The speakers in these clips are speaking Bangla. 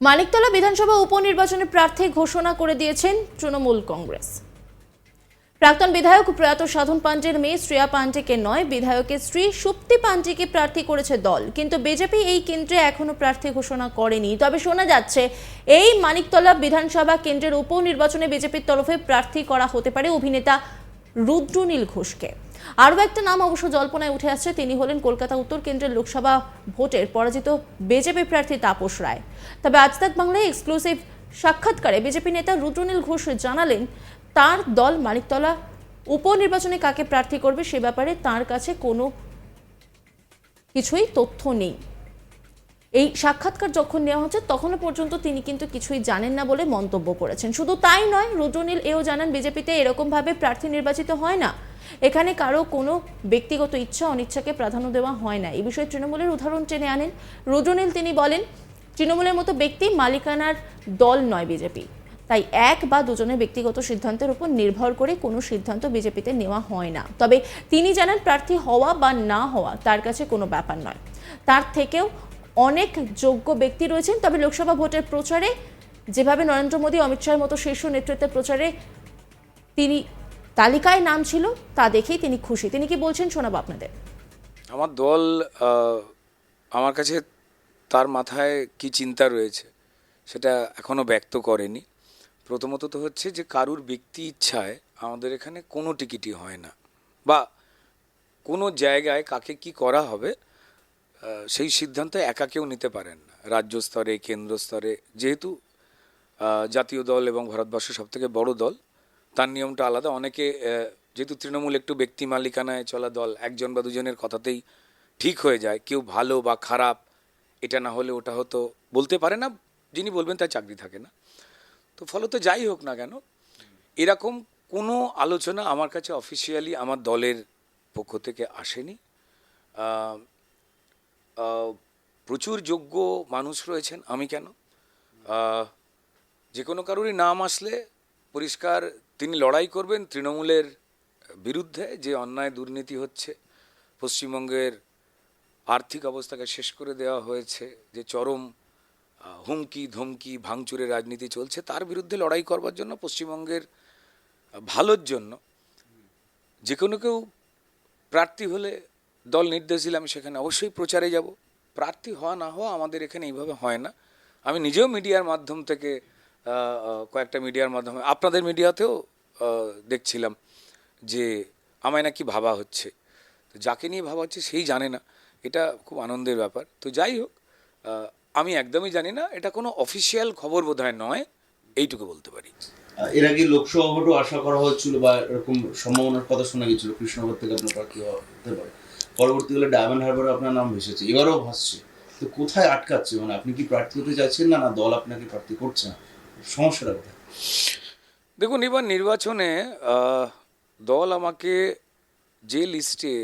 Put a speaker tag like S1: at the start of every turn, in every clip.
S1: মানিকতলা বিধানসভা উপনির্বাচনে প্রার্থী ঘোষণা করে দিয়েছেন তৃণমূল কংগ্রেস। প্রাক্তন বিধায়ক প্রয়াত সাধন পাণ্ডের মেয়ে শ্রেয়া পাণ্ডেকে নয় বিধায়কের স্ত্রী সুপ্তি পাণ্ডেকে প্রার্থী করেছে দল। কিন্তু বিজেপি এই কেন্দ্রে এখনও প্রার্থী ঘোষণা করেনি। তবে শোনা যাচ্ছে, এই মানিকতলা বিধানসভা কেন্দ্রের উপনির্বাচনে বিজেপির তরফে প্রার্থী করা হতে পারে অভিনেতা রুদ্রনীল ঘোষকে। আরও একটা নাম অবশ্য জল্পনায় উঠে আসছে, তিনি হলেন কলকাতা উত্তর কেন্দ্রের লোকসভা ভোটের পরাজিত বিজেপি প্রার্থী তাপস রায়। তবে আজ তাক বাংলায় এক্সক্লুসিভ সাক্ষাৎকারে বিজেপি নেতা রুদ্রনীল ঘোষ জানালেন, তার দল মানিকতলা উপনির্বাচনে কাকে প্রার্থী করবে সে ব্যাপারে তার কাছে কোনো কিছুই তথ্য নেই। এই সাক্ষাৎকার যখন নেওয়া হচ্ছে, তখনও পর্যন্ত তিনি কিন্তু কিছুই জানেন না বলে মন্তব্য করেছেন। শুধু তাই নয় রুদ্রনীল এও জানান, বিজেপিতে এরকমভাবে প্রার্থী নির্বাচিত হয় না। এখানে কারও কোনো ব্যক্তিগত ইচ্ছা, অনিচ্ছাকে প্রাধান্য দেওয়া হয় না। এই বিষয়ে তৃণমূলের উদাহরণ টেনে আনেন। রুদ্রনীল তিনি বলেন, তৃণমূলের মতো ব্যক্তি মালিকানার দল নয় বিজেপি। তাই এক বা দুজনের ব্যক্তিগত সিদ্ধান্তের উপর নির্ভর করে কোনো সিদ্ধান্ত বিজেপিতে নেওয়া হয় না। তবে তিনি জানান, প্রার্থী হওয়া বা না হওয়া তার কাছে কোনো ব্যাপার নয়। তার থেকেও অনেক যোগ্য ব্যক্তি রয়েছেন। তবে লোকসভা ভোটের প্রচারে যেভাবে নরেন্দ্র মোদী, অমিত শাহের মতো শীর্ষ নেতৃত্বের প্রচারে তিনি তালিকায় নাম ছিল, তা দেখেই তিনি খুশি। তিনি কি বলছেন শোনাবো আপনাদের?
S2: আমার দল আমার কাছে তার মাথায় কি চিন্তা রয়েছে সেটা এখনও ব্যক্ত করেনি। প্রথমত তো হচ্ছে যে কারুর ব্যক্তি ইচ্ছায় আমাদের এখানে কোনো টিকিটই হয় না। বা কোনো জায়গায় কাকে কি করা হবে সেই সিদ্ধান্ত একা কেউ নিতে পারেন রাজ্য স্তরে, কেন্দ্র স্তরে, যেহেতু জাতীয় দল এবং ভারতবর্ষের সবথেকে বড় দল, তার নিয়মটা আলাদা। অনেকে যেহেতু তৃণমূল একটু ব্যক্তি মালিকানায় চলা দল, একজন বা দুজনের কথাতেই ঠিক হয়ে যায়, কেউ ভালো বা খারাপ, এটা না হলে ওটা হতো, বলতে পারে না, যিনি বলবেন তার চাকরি থাকে না। তো ফলত যাই হোক না কেন, এরকম কোনো আলোচনা আমার কাছে অফিসিয়ালি আমার দলের পক্ষ থেকে আসেনি। প্রচুর যোগ্য মানুষ রয়েছেন। আমি কেন? যে কোনো কারোরই নাম আসলে পরিষ্কার তিনি লড়াই করবেন তৃণমূলের বিরুদ্ধে যে অন্যায় দুর্নীতি হচ্ছে। পশ্চিমবঙ্গের আর্থিক অবস্থাকে শেষ করে দেওয়া হয়েছে। যে চরম হুমকি, ধমকি ভাঙচুরের রাজনীতি চলছে, তার বিরুদ্ধে লড়াই করবার জন্য পশ্চিমবঙ্গের ভালোর জন্য যে কোনো কেউ প্রার্থী হলে দল নির্দেশ দিলে আমি সেখানে অবশ্যই প্রচারে যাব। প্রার্থী হওয়া না হওয়া আমাদের এখানে এইভাবে হয় না। আমি নিজেও মিডিয়ার মাধ্যম থেকে কয়েকটা মিডিয়ার মাধ্যমে, আপনাদের মিডিয়াতেও দেখছিলাম যে আমায় নাকি ভাবা হচ্ছে। তো যাকে নিয়ে ভাবা হচ্ছে সেই জানে না। এটা খুব আনন্দের ব্যাপার। তো যাই হোক আমি একদমই জানি না। এটা কোনো অফিসিয়াল খবর বোধহয় নয়। এইটুকু বলতে পারি।
S3: এর আগে লোকসভা ভোটও আশা করা হচ্ছিল বা এরকম সম্ভাবনার কথা শোনা গেছিল। কৃষ্ণনগর থেকে আপনার প্রার্থী হতে পারে। পরবর্তীকালে ডায়মন্ড হারবারে আপনার নাম ভেসেছে। এবারও ভাসছে। তো কোথায় আটকাচ্ছে? মানে আপনি কি প্রার্থী হতে চাইছেন না না দল আপনাকে প্রার্থী করছে না? সমস্যাটা কোথায়?
S2: দেখুন, এবার নির্বাচনে দল আমাকে যে লিস্টে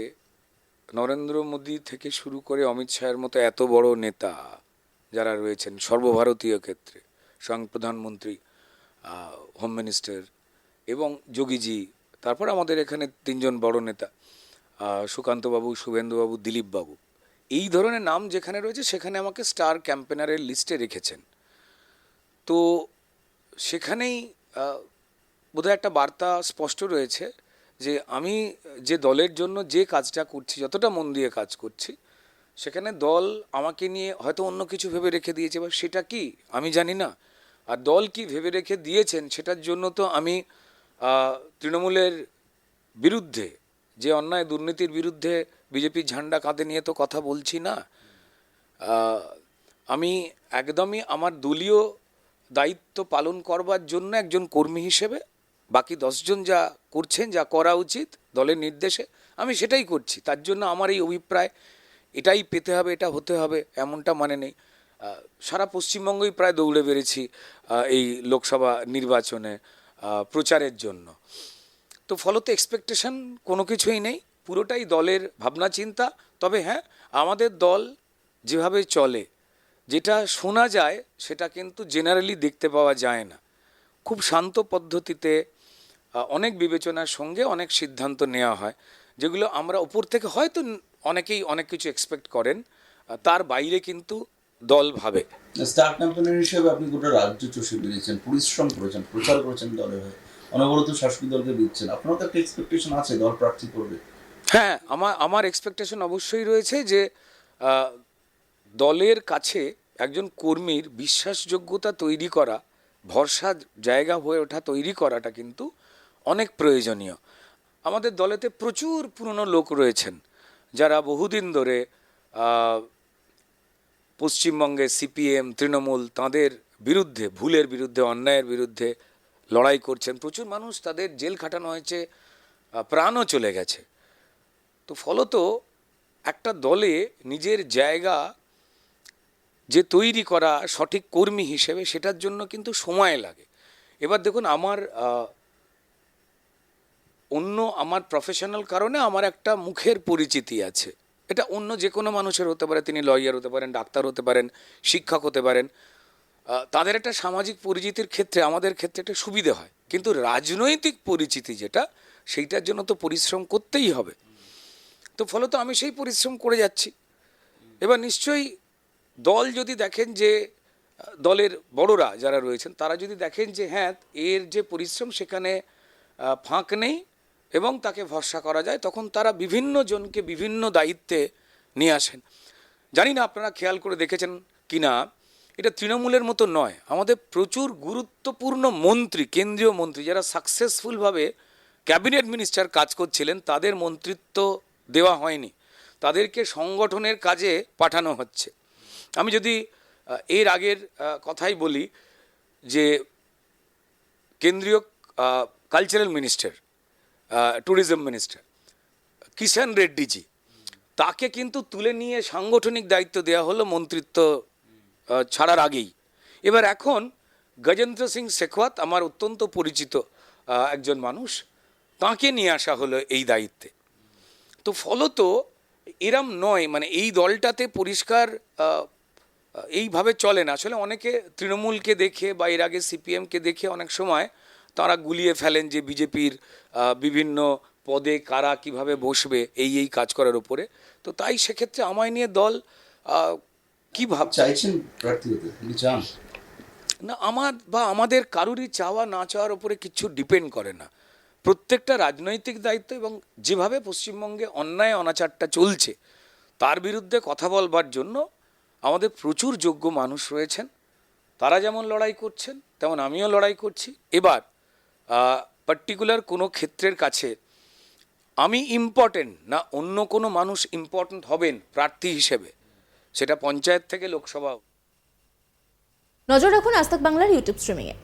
S2: নরেন্দ্র মোদী থেকে শুরু করে অমিত শাহের মতো এত বড় নেতা যারা রয়েছেন, সর্বভারতীয় ক্ষেত্রে, স্বয়ং প্রধানমন্ত্রী হোম মিনিস্টার এবং যোগীজি, তারপর আমাদের এখানে তিনজন বড় নেতা। সুকান্তবাবু, শুভেন্দুবাবু, দিলীপবাবু। এই ধরনের নাম যেখানে রয়েছে, সেখানে আমাকে স্টার ক্যাম্পেনারের লিস্টে রেখেছেন। তো সেখানেই বোধহয় একটা বার্তা স্পষ্ট রয়েছে যে আমি যে দলের জন্য যে কাজটা করছি, যতটা মন দিয়ে কাজ করছি, সেখানে দল আমাকে নিয়ে হয়তো অন্য কিছু ভেবে রেখে দিয়েছে, বা সেটা কি? আমি জানি না। আর দল কি ভেবে রেখে দিয়েছেন, সেটার জন্য তো আমি তৃণমূলের বিরুদ্ধে যে অন্যায় দুর্নীতির বিরুদ্ধে বিজেপির ঝান্ডা কাঁধে নিয়ে তো কথা বলছি না। আমি একদমই আমার দলীয় দায়িত্ব পালন করবার জন্য একজন কর্মী হিসেবে বাকি দশজন যা করছেন, যা করা উচিত দলের নির্দেশে, আমি সেটাই করছি। তার জন্য আমার এই অভিপ্রায়, এটাই পেতে হবে, এটা হতে হবে, এমনটা মানে নেই। সারা পশ্চিমবঙ্গই প্রায় দৌড়ে বেড়েছি এই লোকসভা নির্বাচনে প্রচারের জন্য। তো ফলত এক্সপেকটেশন কোনো কিছুই নেই, পুরোটাই দলের ভাবনা চিন্তা। তবে হ্যাঁ আমাদের দল যেভাবে চলে, যেটা শোনা যায় সেটা কিন্তু জেনারেলি দেখতে পাওয়া যায় না। খুব শান্ত পদ্ধতিতে অনেক বিবেচনার সঙ্গে অনেক সিদ্ধান্ত নেওয়া হয়, যেগুলো আমরা উপর থেকে হয়তো অনেকেই অনেক কিছু এক্সপেক্ট করেন তার বাইরে কিন্তু দল ভাবে।
S3: হিসেবে আপনি গোটা রাজ্য চষে বেরিয়েছেন, পরিশ্রম করেছেন, প্রচার করেছেন দলের হয়ে। অনবরত শাসক দলকে দিচ্ছেন। আপনারও তো একটা এক্সপেকটেশন আছে, দল প্রার্থী করবে।
S2: হ্যাঁ আমার আমার এক্সপেকটেশন অবশ্যই রয়েছে যে দলের কাছে একজন কর্মীর বিশ্বাসযোগ্যতা তৈরি করা, ভরসা জায়গা হয়ে ওঠা তৈরি করাটা কিন্তু অনেক প্রয়োজনীয়। আমাদের দলেতে প্রচুর পুরনো লোক রয়েছেন, যারা বহুদিন ধরে পশ্চিমবঙ্গে সিপিএম, তৃণমূল তাদের বিরুদ্ধে, ভুলের বিরুদ্ধে, অন্যায়ের বিরুদ্ধে লড়াই করছেন। প্রচুর মানুষ তাদের জেল খাটানো হয়েছে প্রাণও চলে গেছে। তো ফলত একটা দলে নিজের জায়গা যে তৈরি করা সঠিক কর্মী হিসেবে সেটার জন্য কিন্তু সময় লাগে। এবার দেখুন, আমার অন্য আমার প্রফেশনাল কারণে আমার একটা মুখের পরিচিতি আছে। এটা অন্য যে কোনো মানুষের হতে পারে, তিনি লয়ার হতে পারেন, ডাক্তার হতে পারেন, শিক্ষক হতে পারেন। তাদের একটা সামাজিক পরিচিতির ক্ষেত্রে, আমাদের ক্ষেত্রে একটা সুবিধে হয়। কিন্তু রাজনৈতিক পরিচিতি যেটা, সেইটার জন্য তো পরিশ্রম করতেই হবে। তো ফলত আমি সেই পরিশ্রম করে যাচ্ছি। এবার নিশ্চয়ই দল যদি দেখেন যে, দলের বড়রা যারা রয়েছেন, তারা যদি দেখেন যে হ্যাঁ এর যে পরিশ্রম সেখানে ফাঁক নেই এবং তাকে ভরসা করা যায়, তখন তারা বিভিন্ন জনকে বিভিন্ন দায়িত্বে নিয়ে আসেন। জানি না আপনারা খেয়াল করে দেখেছেন কি না এটা তৃণমূলের মতো নয়। আমাদের প্রচুর গুরুত্বপূর্ণ মন্ত্রী, কেন্দ্রীয় মন্ত্রী যারা সাকসেসফুলভাবে ক্যাবিনেট মিনিস্টার কাজ করছিলেন, তাদের মন্ত্রিত্ব দেওয়া হয়নি। তাদেরকে সংগঠনের কাজে পাঠানো হচ্ছে। আমি যদি এর আগের কথাই বলি যে কেন্দ্রীয় cultural minister tourism minister Kishan Reddyji, তাকে কিন্তু তুলে নিয়ে সাংগঠনিক দায়িত্ব দেওয়া হলো মন্ত্রিত্ব ছাড়ার আগেই। এবার এখন গজেন্দ্র সিং শেখওয়াত আমার অত্যন্ত পরিচিত একজন মানুষ, তাকে নিয়ে আসা হলো এই দায়িত্বে। তো ফলত এরম নয় মানে এই দলটাতে পরিষ্কার এইভাবে চলে না। আসলে অনেকে তৃণমূলকে দেখে বা এর আগে সিপিএমকে দেখে অনেক সময় তারা গুলিয়ে ফেলেন যে বিজেপির বিভিন্ন পদে কারা কীভাবে বসবে, এই এই কাজ করার উপরে। তো তাই সেক্ষেত্রে আমায় নিয়ে দল কি ভাব
S3: চাইছেন প্রার্থী হতে? আপনি চান।
S2: না আমার বা আমাদের কারুরই চাওয়া না চাওয়ার উপরে কিছু ডিপেন্ড করে না। প্রত্যেকটা রাজনৈতিক দায়িত্ব এবং যেভাবে পশ্চিমবঙ্গে অন্যায় অনাচারটা চলছে তার বিরুদ্ধে কথা বলবার জন্য আমাদের প্রচুর যোগ্য মানুষ রয়েছেন। তারা যেমন লড়াই করছেন তেমন আমিও লড়াই করছি। এবার পার্টিকুলার কোনো ক্ষেত্রের কাছে আমি ইম্পর্টেন্ট না অন্য কোনো মানুষ ইম্পর্টেন্ট হবেন প্রার্থী হিসেবে। সেটা পঞ্চায়েত থেকে লোকসভা
S1: নজর রাখুন আস্তাক বাংলার ইউটিউব স্ট্রিমিংয়ে।